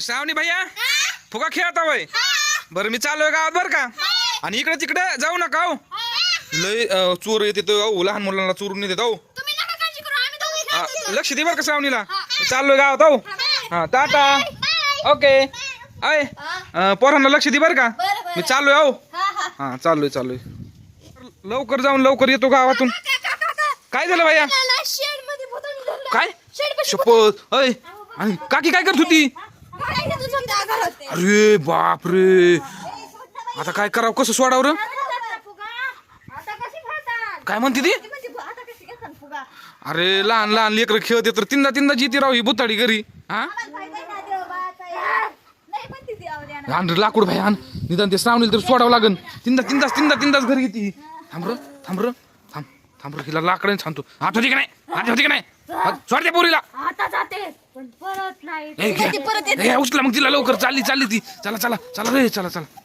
श्रावणी भैया फुगा खेळता वय. बरं मी चाललोय गावात बरं का? आणि इकडे तिकडे जाऊ नका हो. लय अं, चोर येते तो अहो, लहान मुलांना चोरून येते तुम्ही नका काळजी करू आम्ही दोघे हा, खेळतो. लक्ष दे बरं का श्रावणीला. मी चाललोय गावात हो हा टाटा. ओके. अय अं, पोरांना लक्ष दे बरं का. बरं, बरं. मी चाललोय हो हा. चाललोय चाललोय. लवकर जाऊन लवकर येतो गावातून. काय झालं भैया? शेडमध्ये. काय? शपथ अय. आणि काकी काय करत होती? अरे बाप रे आता काय करावं? कसं सोडावं रे? काय म्हणते ती? अरे लहान लहान लेकर खेळते तर तीनदा तीनदा जिती राव ही बुताडी घरी. हा? आम्हाला माहिती आहे ना देवबाचा यार. नाही म्हणते ती आवड्या ना. आण रे लाकूड भाई आण. निदान ते श्रावणीला तर सोडावं लागन. तीनदा तीनदाच तीनदा तीनदाच घरी येते थांब र थांब र थांब. थांब र हिला लाकडाने सांगतो. आठ होती का नाही? आठ होती का नाही? सोड त्या पोरीला. आता जाते. पण परत नाही. ए, उचला मग तिला लवकर. चालली चालली ती. चला चला चला रे चला चला.